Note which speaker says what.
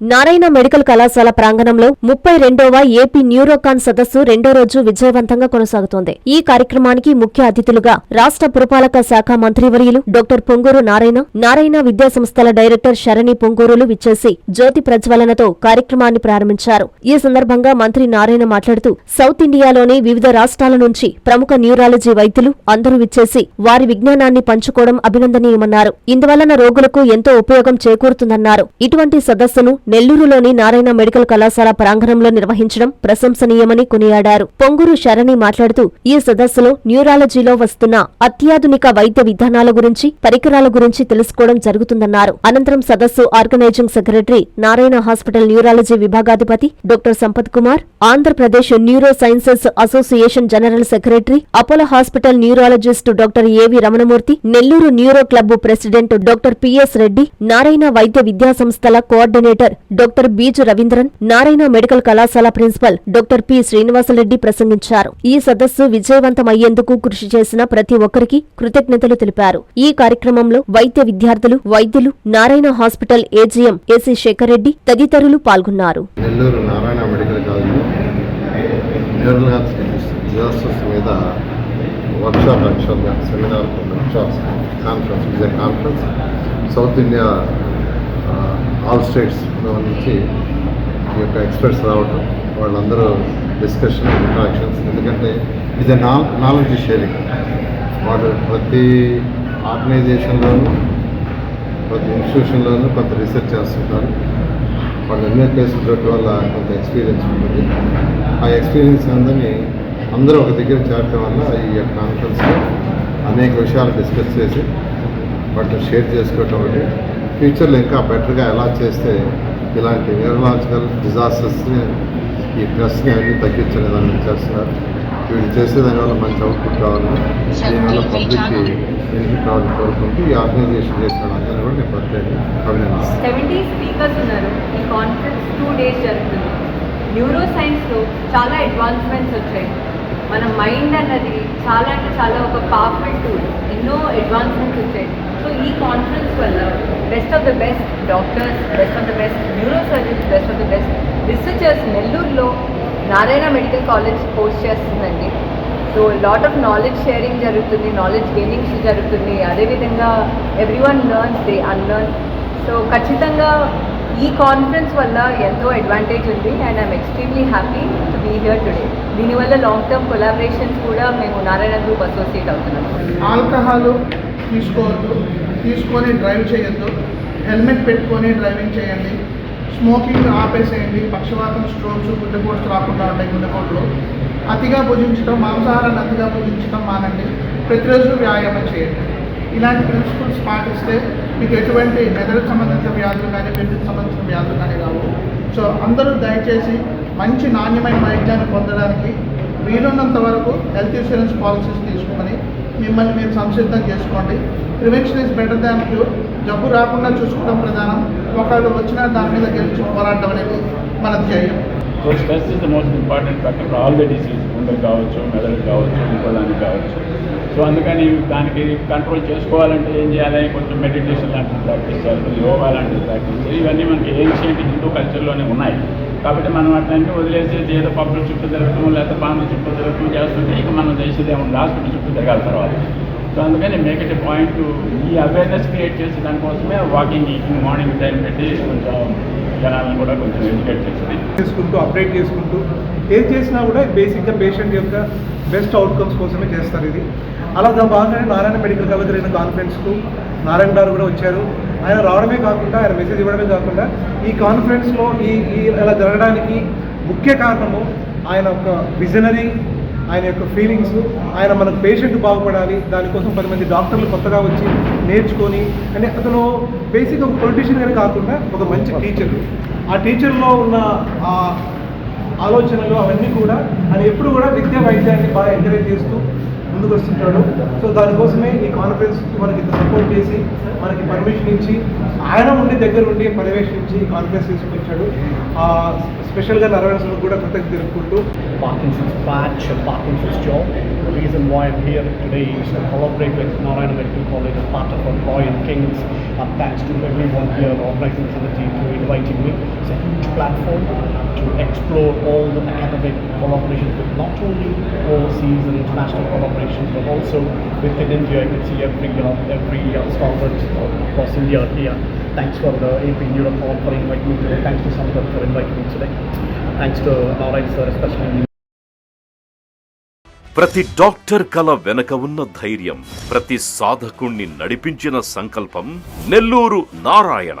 Speaker 1: Narayana medical కళాశాల ప్రాంగణంలో ముప్పై రెండవ ఏపీ న్యూరోకాన్ సదస్సు రెండో రోజు విజయవంతంగా కొనసాగుతోంది. ఈ కార్యక్రమానికి ముఖ్య అతిథులుగా రాష్ట్ర పురపాలక శాఖ మంత్రివర్యులు డాక్టర్ పొంగూరు నారాయణ నారాయణ విద్యా సంస్థల డైరెక్టర్ శరణి పొంగూరులు విచ్చేసి జ్యోతి ప్రజ్వలనతో కార్యక్రమాన్ని ప్రారంభించారు. ఈ సందర్భంగా మంత్రి నారాయణ మాట్లాడుతూ సౌత్ ఇండియాలోని వివిధ రాష్ట్రాల నుంచి ప్రముఖ న్యూరాలజీ వైద్యులు అందరూ విచ్చేసి వారి విజ్ఞానాన్ని పంచుకోవడం అభినందనీయమన్నారు. ఇందువలన రోగులకు ఎంతో ఉపయోగం చేకూరుతుందన్నారు. ఇటువంటి సదస్సును నెల్లూరులోని నారాయణ మెడికల్ కళాశాల ప్రాంగణంలో నిర్వహించడం ప్రశంసనీయమని కొనియాడారు. పొంగూరు శరణి మాట్లాడుతూ ఈ సదస్సులో న్యూరాలజీలో వస్తున్న అత్యాధునిక వైద్య విధానాల గురించి పరికరాల గురించి తెలుసుకోవడం జరుగుతుందన్నారు. అనంతరం సదస్సు organising secretary Narayana hospital neurology విభాగాధిపతి doctor Sampath Kumar Andhra Pradesh neuro sciences association general secretary Apollo hospital neurologist doctor AV Ramanamurthy Nellore neuro club president doctor PS Reddy Narayana వైద్య విద్యా సంస్థల coordinator doctor Biju Raveendran Narayana medical కళాశాల principal doctor P Srinivasa Reddy ప్రసంగించారు. ఈ సదస్సు విజయవంతమయ్యేందుకు కృషి చేసిన ప్రతి ఒక్కరికి కృతజ్ఞతలు తెలిపారు. ఈ కార్యక్రమంలో వైద్య విద్యార్థులు వైద్యులు Narayana hospital AGM AC Sekhar Reddy తదితరులు పాల్గొన్నారు.
Speaker 2: నెల్లూరు నారాయణ మెడికల్ డిజాస్టర్స్ మీద వర్క్షాప్ యాక్చువల్గా seminar workshops conference conference south India all states నుంచి ఈ యొక్క ఎక్స్పర్ట్స్ రావడం వాళ్ళందరూ డిస్కషన్ ఇంటరాక్షన్స్ ఎందుకంటే ఇది నా నాలెడ్జ్ షేరింగ్ వాళ్ళు ప్రతి ఆర్గనైజేషన్లోనూ ప్రతి ఇన్స్టిట్యూషన్లోనూ కొంత రీసెర్చ్ చేస్తుంటారు వాళ్ళు ఎన్నో కేసులు చూడటం వల్ల కొంత ఎక్స్పీరియన్స్ ఉంటుంది. ఆ ఎక్స్పీరియన్స్ అందరినీ అందరూ ఒక దగ్గర చేరటం వల్ల ఈ యొక్క కాన్ఫరెన్స్లో అనేక విషయాలు డిస్కస్ చేసి వాటిని షేర్ చేసుకోవటం ఒకటి. ఫ్యూచర్లో ఇంకా బెటర్గా ఎలా చేస్తే ఇలాంటి న్యూరలాజికల్ డిజాస్టర్స్ని ఈ స్ట్రెస్ని అన్ని తగ్గించే విధానం చేస్తున్నారు. వీళ్ళు చేసే దానివల్ల మంచి అవుట్పుట్ కావాలని దీనివల్ల పబ్లిక్కి బెనిఫిట్ కావాలని కోరుకుంటూ ఈ ఆర్గనైజేషన్ చేసిన అందరినీ కూడా నేను ప్రత్యేకంగా అభినందిస్తాను
Speaker 3: సెవెంటీ స్పీకర్స్ ఉన్నారు. ఈ కాన్ఫరెన్స్ టూ డేస్ జరుగుతుంది. న్యూరో సైన్స్లో చాలా అడ్వాన్స్మెంట్స్ వచ్చాయి. మన మైండ్ అన్నది చాలా అంటే చాలా ఒక పవర్ఫుల్ టూల్ ఎన్నో అడ్వాన్స్మెంట్స్ వచ్చాయి. సో ఈ కాన్ఫరెన్స్ వల్ల best of the best doctors best of the best neuro surgeons best of the best researchers నెల్లూరులో నారాయణ మెడికల్ కాలేజ్ పోస్ట్ చేస్తుందండి. So lot of knowledge sharing జరుగుతుంది నాలెడ్జ్ గెయినింగ్ జరుగుతుంది. అదేవిధంగా everyone learns they unlearn so ఖచ్చితంగా ఈ conference వల్ల ఎంతో advantage ఉంది and I'm extremely happy to be here today దీనివల్ల లాంగ్ టర్మ్ కొలాబరేషన్స్ కూడా మేము నారాయణ గ్రూప్ అసోసియేట్ అవుతున్నాం.
Speaker 4: ఆల్కహాల్ తీసుకోవద్దు తీసుకొని డ్రైవ్ చేయొద్దు హెల్మెట్ పెట్టుకొని డ్రైవింగ్ చేయండి స్మోకింగ్ ఆపేసేయండి పక్షవాతం స్ట్రోక్స్ గుండెపోట్స్ రాకుండా ఉంటాయి గుండెపోట్లు అతిగా భుజించడం మాంసాహారాన్ని అతిగా భుజించడం మానండి. ప్రతిరోజు వ్యాయామం చేయండి. ఇలాంటి ప్రిన్సిపల్స్ పాటిస్తే మీకు ఎటువంటి మెదడుకు సంబంధించిన వ్యాధులు కానీ పెట్టుకు సంబంధించిన వ్యాధులు కానీ రావు. సో అందరూ దయచేసి మంచి నాణ్యమైన వైద్యాన్ని పొందడానికి వీలున్నంత వరకు హెల్త్ ఇన్సూరెన్స్ పాలసీస్ తీసుకుని మిమ్మల్ని మీరు సంసిద్ధం చేసుకోండి. Prevention is better than cure జబ్బు రాకుండా చూసుకోవడం ప్రధానం. ఒకళ్ళు వచ్చినా దాని మీద గెలిచి పోరాటం అనేది మన ధ్యేయం.
Speaker 5: So stress is the most important factor all the disease గుండెకు కావచ్చు మెదడు కావచ్చు ఇంకో దానికి కావచ్చు. సో అందుకని దానికి కంట్రోల్ చేసుకోవాలంటే ఏం చేయాలి? కొంచెం మెడిటేషన్ లాంటివి ప్రాక్టీస్ చేయాలి. యోగా లాంటివి ప్రాక్టీస్ చేయాలి. ఇవన్నీ మనకి ఏన్షియంట్ హిందూ కల్చర్లోనే ఉన్నాయి. కాబట్టి మనం అట్లాంటి వదిలేసి ఏదో పబ్బుల చుట్టూ తిరగటం లేకపోతే పాముల చుట్టూ తిరగటం చేస్తుంటే ఇక మనం చేసేది ఏమన్నా హాస్పిటల్ చుట్టూ తిరగాలి తర్వాత. సో అందుకని మేక్ ఇట్ పాయింట్ ఈ అవేర్నెస్ క్రియేట్ చేసే దానికోసమే వాకింగ్ ఈవినింగ్ మార్నింగ్ టైం పెట్టి కొంచెం జనాలను కూడా కొంచెం ఎడ్యుకేట్ చేసింది
Speaker 6: చేసుకుంటూ అప్డేట్ చేసుకుంటూ ఏది చేసినా కూడా బేసిక్గా పేషెంట్ యొక్క బెస్ట్ అవుట్కమ్స్ కోసమే చేస్తారు ఇది. అలా బాగానే నారాయణ మెడికల్ కాలేజ్ జరిగిన కాన్ఫరెన్స్కు నారాయణ గారు కూడా వచ్చారు. ఆయన రావడమే కాకుండా ఆయన మెసేజ్ ఇవ్వడమే కాకుండా ఈ కాన్ఫరెన్స్లో ఈ ఈ ఇలా జరగడానికి ముఖ్య కారణము ఆయన ఒక విజనరీ ఆయన యొక్క ఫీలింగ్స్ ఆయన మనకు పేషెంట్ బాగుపడాలి దానికోసం పది మంది డాక్టర్లు కొత్తగా వచ్చి నేర్చుకొని అంటే అతను బేసిక్ ఒక పొలిటీషియన్గానే కాకుండా ఒక మంచి టీచర్ ఆ టీచర్లో ఉన్న ఆ ఆలోచనలు అవన్నీ కూడా ఆయన ఎప్పుడు కూడా విద్యా వైద్యాన్ని బాగా ఎంకరేజ్ చేస్తూ ముందుకు వస్తుంటాడు సో దానికోసమే ఈ కాన్ఫరెన్స్ మనకి ఇంత సపోర్ట్ చేసి మనకి పర్మిషన్ ఇచ్చి ఆయన ఉండి దగ్గర ఉండి పర్యవేక్షించి ఈ కాన్ఫరెన్స్ తీసుకొచ్చాడు ఆ, స్పెషల్గా నారాయణ కూడా కృతజ్ఞత తెలుపుకుంటూ
Speaker 7: Parkinson's patch and Parkinson's job. The reason why I'm here today is to collaborate with Narayana Medical College as part of our Boy and Kings. Uh, thanks to everyone here organizing committee to inviting me. It's a huge platform to explore all the academic collaborations with not only overseas and international collaborations, but also within India. I can see every uh, every uh, scholar across India here. Thanks for the AP Europe Neurothon for inviting me today. Thanks to Sampath for inviting me today. Thanks to Narayan sir, especially.
Speaker 8: ప్రతి doctor కల వెనక ఉన్న ధైర్యం ప్రతి సాధకుణ్ణి నడిపించిన సంకల్పం నెల్లూరు నారాయణ